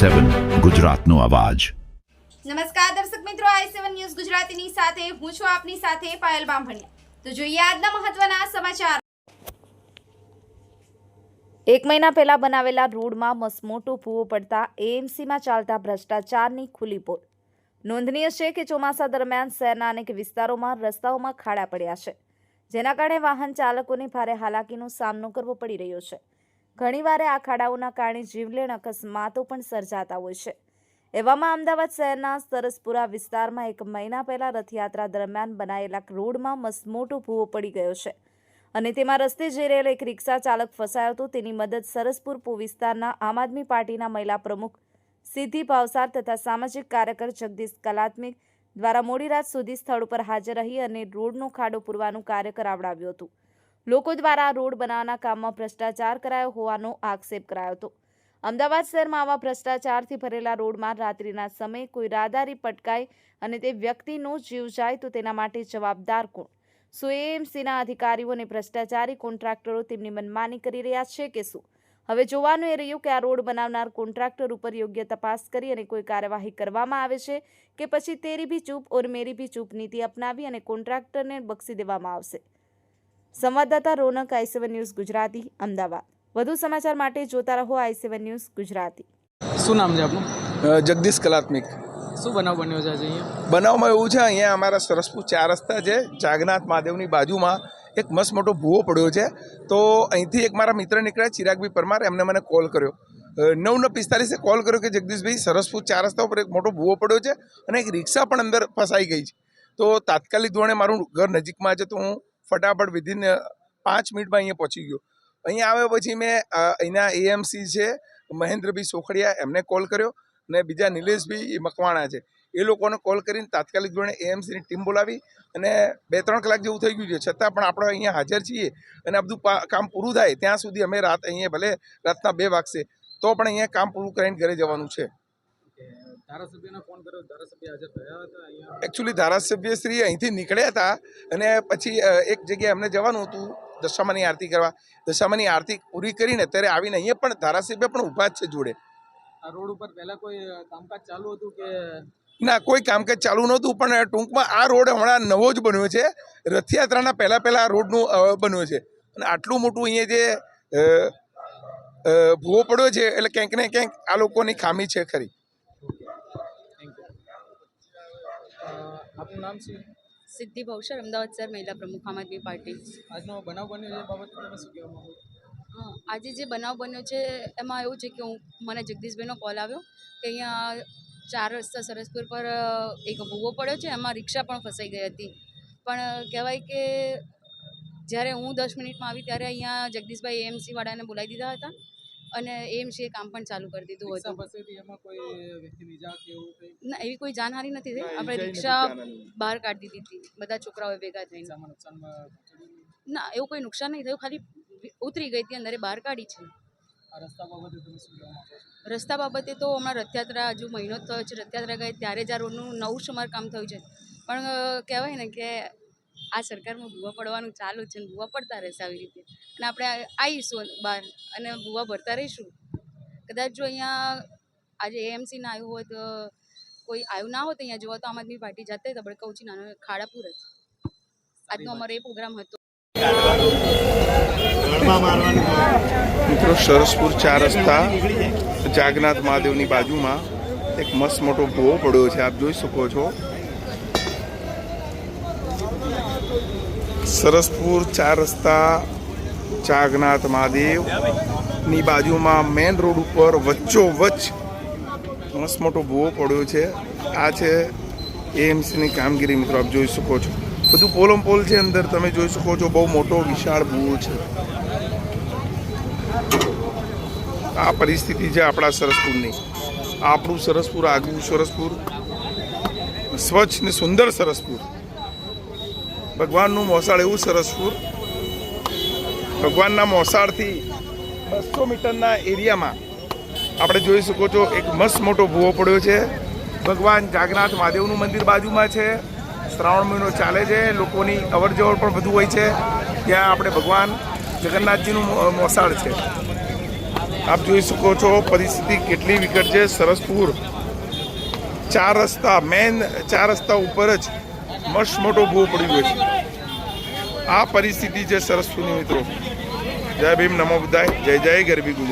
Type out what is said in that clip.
સેવન ગુજરાતનો અવાજ. નમસ્કાર દર્શક મિત્રો આઈ સેવન ન્યૂઝ ગુજરાતીની સાથે હું છું આપની સાથે પાયલ બામભણિયા. તો જોઈએ આજના મહત્વના સમાચાર. એક મહિના પહેલા બનાવેલા રોડમાં મસમોટો ભૂવો પડતા એએમસીમાં ચાલતા ભ્રષ્ટાચારની ખુલ્લી પોલ નોંધનીય છે કે ચોમાસા દરમિયાન શહેરના અનેક વિસ્તારોમાં રસ્તાઓમાં ખાડા પડ્યા છે જેના કારણે વાહન ચાલકોને ભારે હાલાકીનો સામનો કરવો પડી રહ્યો છે. ઘણીવાર આ ખાડાઓના કારણે જીવલેણ અકસ્માતો પણ સર્જાતા હોય છે. એવામાં અમદાવાદ શહેરના સરસપુરા વિસ્તારમાં એક મહિના પહેલા રથયાત્રા દરમિયાન બનાયેલા રોડમાં મસમોટો ભૂવો પડી ગયો છે અને તેમાં રસ્તે જઈ રહેલો એક રિક્ષા ચાલક ફસાયો હતો. તેની મદદ સરસપુર પુ વિસ્તારના આમ આદમી પાર્ટીના મહિલા પ્રમુખ સિદ્ધિ ભાવસાર તથા સામાજિક કાર્યકર જગદીશ કલાત્મિક દ્વારા મોડી રાત સુધી સ્થળ ઉપર હાજર રહી અને રોડનો ખાડો પૂરવાનું કાર્ય કરાવડાવ્યું હતું. લોકો દ્વારા રોડ બનાવવાના કામમાં ભ્રષ્ટાચાર કરાયો હોવાનો આક્ષેપ કરાયો હતો. અમદાવાદ શહેરમાં આવા ભ્રષ્ટાચારથી ભરેલા રોડમાં રાત્રિના સમયે કોઈ રાહદારી પટકાય અને તે વ્યક્તિનો જીવ જાય તો તેના માટે જવાબદાર કોણ? શું એએમસીના અધિકારીઓ અને ભ્રષ્ટાચારી કોન્ટ્રાક્ટરો તેમની મનમાની કરી રહ્યા છે કે શું? હવે જોવાનું એ રહ્યું કે આ રોડ બનાવનાર કોન્ટ્રાક્ટર ઉપર યોગ્ય તપાસ કરી અને કોઈ કાર્યવાહી કરવામાં આવે છે કે પછી તેરી ભી ચૂપ ઓર મેરી ભી ચૂપ નીતિ અપનાવી અને કોન્ટ્રાક્ટરને બક્ષી દેવામાં આવશે? સંવાદદાતા Ronak I seven news Gujarati Ahmedabad. વધુ સમાચાર માટે જોતા રહો આઈ સેવન ન્યૂઝ ગુજરાતી. શું નામ છે આપનું? જગદીશ કલાત્મિક. શું બનાવ બન્યો છે આજે અહીંયા? બનાવમાં એવું છે અહીંયા અમારા સરસપુર ચાર રસ્તા છે જાગનાથ મહાદેવની બાજુમાં એક મસ્ત મોટો ભૂવો પડ્યો છે. તો અહીંથી એક મારા મિત્ર નીકળ્યા ચિરાગભાઈ પરમાર એમને મને કોલ કર્યો. નવ ને પિસ્તાલીસે કોલ કર્યો કે જગદીશભાઈ સરસપુર ચાર રસ્તા ઉપર એક મોટો ભૂવો પડ્યો છે અને એક રિક્ષા પણ અંદર ફસાઈ ગઈ છે. તો તાત્કાલિક ધોરણે મારું ઘર નજીકમાં છે તો હું. ફટાફટ વિધિન પાંચ મિનિટમાં અહીંયા પહોંચી ગયો. અહીંયા આવ્યા પછી મેં અહીંયા એએમસી છે મહેન્દ્રભાઈ સોખડિયા, એમને કોલ કર્યો અને બીજા નિલેશભાઈ મકવાણા છે. એ લોકોને કોલ કરીને તાત્કાલિક ધોરણે એએમસીની ટીમ બોલાવી અને બે ત્રણ કલાક જેવું થઈ ગયું છે. છતાં પણ આપણે અહીંયા હાજર છીએ અને આ બધું કામ પૂરું થાય ત્યાં સુધી અમે રાત અહીંયા ભલે રાતના બે વાગશે, તો પણ અહીંયા કામ પૂરું કરીને ઘરે જવાનું છે ધારાસભ્યને ફોન કર્યો ધારાસભ્ય હાજર થયા હતા અહીંયા એકચ્યુઅલી ધારાસભ્ય શ્રી અહીંથી નીકળ્યા હતા અને પછી એક જગ્યાએ અમને જવાનું હતું દશામાની આરતી કરવા. દશામાની આરતી પૂરી કરીને અત્યારે આવીને અહીંયા પણ ધારાસભ્ય પણ ઊભા જ છે જોડે. રોડ ઉપર પહેલા કોઈ કામકાજ ચાલુ હતું કે ના કોઈ કામકાજ ચાલુ નહોતું પણ ટૂંકમાં આ રોડ હમણાં નવો જ બન્યો છે. રથયાત્રાના પહેલાં પહેલાં આ રોડનું બન્યો છે. અને આટલું મોટું અહીંયા જે ભૂવો પડ્યો છે એટલે ક્યાંક ને ક્યાંક આ લોકોની ખામી છે ખરી. આપનું નામ શું? સિદ્ધિ ભવસર અમદાવાદ શહેર મહિલા પ્રમુખ આમ આદમી પાર્ટી. આજનો બનાવ બન્યો એ બાબતે તમે શું કહેવા માંગો હા આજે જે બનાવ બન્યો છે એમાં એવું છે કે હું મને જગદીશભાઈનો કોલ આવ્યો કે અહીંયા ચાર રસ્તા સરસપુર પર એક ભૂવો પડ્યો છે એમાં રિક્ષા પણ ફસાઈ ગઈ હતી. પણ કહેવાય કે જ્યારે હું દસ મિનિટમાં આવી ત્યારે અહીંયા જગદીશભાઈ એએમસી વાળાને બોલાવી દીધા હતા. અને એએમસીએ કામ પણ ચાલુ કરી દીધું હતું. એમાં ના એવી કોઈ જાનહાની નથી થઈ. આપણે રિક્ષા બહાર કાઢી દીધી હતી. બધા છોકરાઓ ભેગા થઈને. નહીં? ના એવું કોઈ નુકસાન નહીં થયું. ખાલી ઉતરી ગઈ હતી અંદર બહાર કાઢી છે. રસ્તા બાબતે તો હમણાં રથયાત્રા હજુ મહિનો થયો છે. રથયાત્રા ગઈ ત્યારે જ આ રોડનું નવું સમારકામ થયું છે. પણ કહેવાય ને કે આ સરકારમાં ભૂવા પડવાનું ચાલુ છે અને ભૂવા પડતા રહેશે આવી રીતે. અને આપણે આવીશું બહાર અને ભૂવા ભરતા રહીશું. કદાચ જો અહીંયા આજે એએમસી ના આવ્યું હોય તો કોઈ આવ્યું ના હોત અહીંયા જોવા તો આમ આદમી પાર્ટી જાતે તબડકા ઉચી નાનો ખાડાપુર જ. આજનો અમારો એ પ્રોગ્રામ હતો. મિત્રો, સરસપુર ચાર રસ્તા, જાગનાથ મહાદેવની બાજુમાં એક મસ્ત મોટો ભૂવો પડ્યો છે. આપ જોઈ શકો છો. સરસપુર ચાર રસ્તા, ચાગનાથ મહાદેવની બાજુમાં મેન રોડ ઉપર વચ્ચો વચ્ચ મસ્ત મોટો ભૂવો પડ્યો છે. આ છે એએમસીની કામગીરી, મિત્રો, આપ જોઈ શકો છો. બધું પોલમ પોલ છે અંદર, તમે જોઈ શકો છો, બહુ મોટો વિશાળ ભૂવો છે. આ પરિસ્થિતિ છે આપણા સરસપુરની. આપણું સરસપુર આગવું સરસપુર. સ્વચ્છ ને સુંદર સરસપુર. ભગવાનનું મોસાળ એવું સરસ ફૂર ભગવાનના મોસાળથી બસો મીટરના એરિયામાં આપણે જોઈ શકો છો, એક મસ્ત મોટો ભૂવો પડ્યો છે. ભગવાન જાગનાથ મહાદેવનું મંદિર બાજુમાં છે. શ્રાવણ મહિનો ચાલે છે, લોકોની અવર જવર પણ બધું હોય છે. ત્યાં આપણે ભગવાન જગન્નાથજીનું મોસાળ છે. આપ જોઈ શકો છો પરિસ્થિતિ કેટલી વિકટ છે સરસપુર ચાર રસ્તા, મેન ચાર રસ્તા ઉપર જ મસ્ત મોટો ભૂવો પડી ગયો છે. આ પરિસ્થિતિ છે સરસ્વતી મિત્રો. જય ભીમ નમો બુદ્ધાય જય જય ગરબી ગુજરાત.